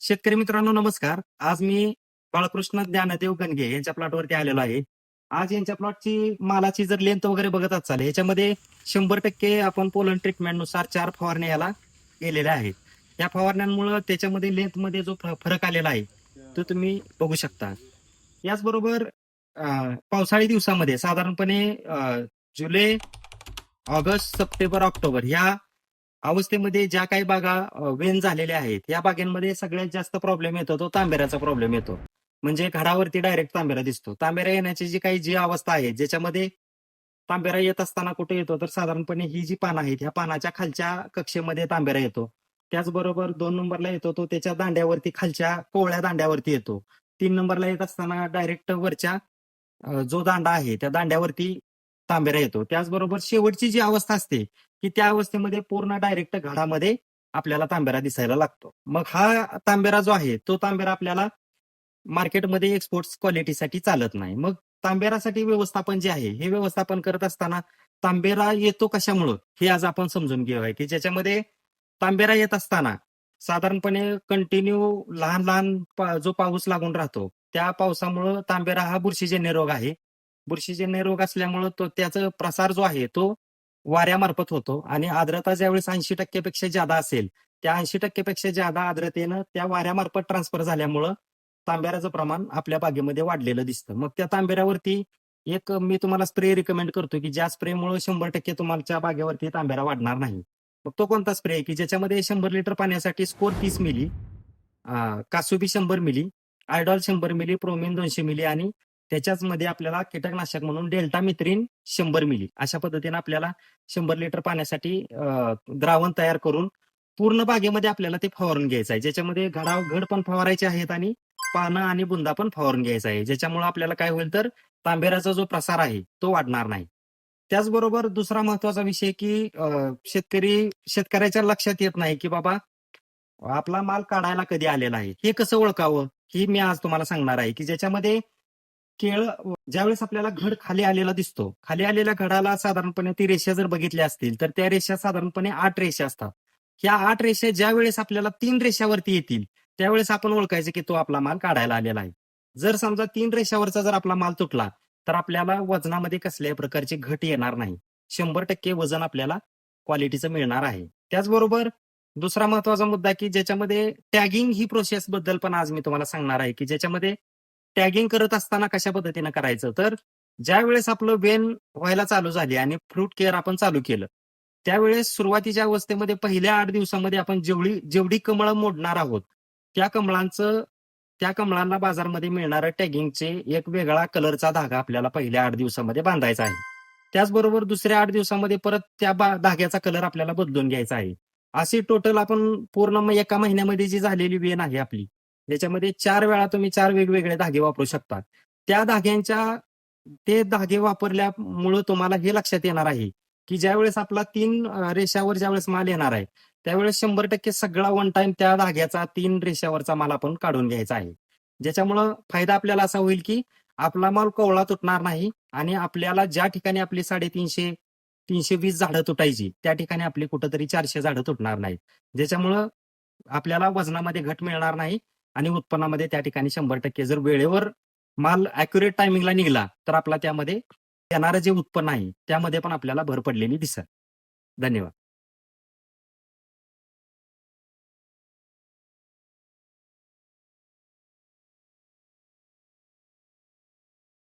शेतकरी मित्रांनो नमस्कार. आज मी बाळकृष्ण ज्ञानदेव गणगे यांच्या प्लॉटवरती आलेलो आहे. आज यांच्या प्लॉटची मालाची जर लेंथ वगैरे बघत असाल याच्यामध्ये शंभर टक्के आपण पोलन ट्रीटमेंटनुसार चार फवारण्या याला केलेल्या आहेत. या फवारण्यांमुळे त्याच्यामध्ये लेंथमध्ये जो फ- फरक आलेला आहे तो तुम्ही बघू शकता. याचबरोबर पावसाळी दिवसामध्ये साधारणपणे जुलै ऑगस्ट सप्टेंबर ऑक्टोबर ह्या अवस्थेमध्ये ज्या काही बागा वेन झालेल्या आहेत या बागांमध्ये सगळ्यात जास्त प्रॉब्लेम येतो तो तांबेऱ्याचा प्रॉब्लेम येतो. म्हणजे घडावरती डायरेक्ट तांबेरा दिसतो. तांबेरा येण्याची जी काही जी अवस्था आहे ज्याच्यामध्ये तांबेरा येत असताना कुठे येतो तर साधारणपणे ही जी पानं आहेत ह्या पानाच्या खालच्या कक्षेमध्ये तांबेरा येतो. त्याचबरोबर दोन नंबरला येतो तो त्याच्या दांड्यावरती खालच्या कोवळ्या दांड्यावरती येतो. तीन नंबरला येत असताना डायरेक्ट वरच्या जो दांडा आहे त्या दांड्यावरती तांबेरा येतो. त्याचबरोबर शेवटची जी अवस्था असते की त्या अवस्थेमध्ये पूर्ण डायरेक्ट घडामध्ये आपल्याला तांबेरा दिसायला लागतो. मग हा तांबेरा जो आहे तो तांबेरा आपल्याला मार्केटमध्ये एक्सपोर्ट क्वालिटीसाठी चालत नाही. मग तांबेरासाठी व्यवस्थापन जे आहे हे व्यवस्थापन करत असताना तांबेरा येतो कशामुळं? हे आज आपण समजून घेऊया. की ज्याच्यामध्ये तांबेरा येत असताना साधारणपणे कंटिन्यू लहान लहान जो पाऊस लागून राहतो त्या पावसामुळं तांबेरा हा बुरशीजन्य रोग आहे. बुरशीजन्य रोग असल्यामुळं तो त्याचा प्रसार जो आहे तो वाऱ्यामार्फत होतो. आणि आर्द्रता ज्यावेळेस ऐंशी टक्केपेक्षा जादा असेल त्या ऐंशी टक्केपेक्षा जादा आर्द्रतेनं त्या वाऱ्यामार्फत ट्रान्सफर झाल्यामुळं तांबेऱ्याचं प्रमाण आपल्या बागेमध्ये वाढलेलं दिसतं. मग त्या तांब्यावरती एक मी तुम्हाला स्प्रे रिकमेंड करतो की ज्या स्प्रेमुळे शंभर टक्के तुमच्या बागेवरती तांब्यारा वाढणार नाही. मग तो कोणता स्प्रे आहे की ज्याच्यामध्ये शंभर लिटर पाण्यासाठी स्कोर तीस मिली कासुबी शंभर मिली आयडॉल शंभर मिली प्रोमिन दोनशे मिली आणि त्याच्याच मध्ये आपल्याला कीटकनाशक म्हणून डेल्टा मित्रीन शंभर मिली. अशा पद्धतीने आपल्याला शंभर लिटर पाण्यासाठी अं, द्रावण तयार करून पूर्ण बागेमध्ये आपल्याला ते फवारून घ्यायचं आहे. ज्याच्यामध्ये घडाव घड पण फवारायचे आहेत आणि पानं आणि बुंदा पण फवारून घ्यायचा आहे. ज्याच्यामुळे आपल्याला काय होईल तर तांबेराचा जो प्रसार आहे तो वाढणार नाही. त्याचबरोबर दुसरा महत्त्वाचा विषय की अं, शेतकरी शेतकऱ्याच्या लक्षात येत नाही की बाबा आपला माल काढायला कधी आलेला आहे? हे कसं ओळखावं? ही मी आज तुम्हाला सांगणार आहे की ज्याच्यामध्ये केळ ज्यावेळेस आपल्याला घड खाली आलेला दिसतो खाली आलेल्या घडाला साधारणपणे ती रेषा जर बघितल्या असतील तर त्या रेषा साधारणपणे आठ रेषा असतात. ह्या आठ रेषा ज्या वेळेस आपल्याला तीन रेषावरती येतील त्यावेळेस आपण ओळखायचं की तो आपला माल काढायला आलेला आहे. जर समजा तीन रेषावरचा जर आपला माल तुटला तर आपल्याला वजनामध्ये कसल्याही प्रकारची घट येणार नाही. शंभर टक्के वजन आपल्याला क्वालिटीचं मिळणार आहे. त्याचबरोबर दुसरा महत्त्वाचा मुद्दा की ज्याच्यामध्ये टॅगिंग ही प्रोसेस बद्दल पण आज मी तुम्हाला सांगणार आहे की ज्याच्यामध्ये टॅगिंग करत असताना कशा पद्धतीनं करायचं? तर ज्या वेळेस आपलं वेन व्हायला चालू झाली आणि फ्रूट केअर आपण चालू केलं त्यावेळेस सुरुवातीच्या अवस्थेमध्ये पहिल्या आठ दिवसामध्ये आपण जेवढी जेवढी कमळं मोडणार आहोत त्या कमळांचं त्या कमळांना बाजारमध्ये मिळणाऱ्या टॅगिंगचे एक वेगळा कलरचा धागा आपल्याला पहिल्या आठ दिवसामध्ये बांधायचा आहे. त्याचबरोबर दुसऱ्या आठ दिवसामध्ये परत त्या धाग्याचा कलर आपल्याला बदलून घ्यायचा आहे. अशी टोटल आपण पूर्ण एका महिन्यामध्ये जी झालेली वेन आहे आपली ज्याच्यामध्ये चार वेळा तुम्ही चार वेगवेगळे धागे वापरू शकता त्या धाग्यांच्या ते धागे वापरल्यामुळं तुम्हाला हे लक्षात येणार आहे की ज्यावेळेस आपला तीन रेषावर ज्यावेळेस माल येणार आहे त्यावेळेस शंभर टक्के सगळा वन टाइम त्या धाग्याचा तीन रेषावरचा माल आपण काढून घ्यायचा आहे. ज्याच्यामुळं फायदा आपल्याला असा होईल की आपला माल कोवळा तुटणार नाही आणि आपल्याला ज्या ठिकाणी आपली साडेतीनशे तीनशे वीस झाडं तुटायची त्या ठिकाणी आपली कुठंतरी चारशे झाडं तुटणार नाहीत. ज्याच्यामुळं आपल्याला वजनामध्ये घट मिळणार नाही आणि उत्पन्नामध्ये त्या ठिकाणी शंभर टक्के जर वेळेवर माल अॅक्युरेट टायमिंगला निघला तर आपला त्यामध्ये येणारं जे उत्पन्न आहे त्यामध्ये पण आपल्याला भर पडलेली दिसत धन्यवाद.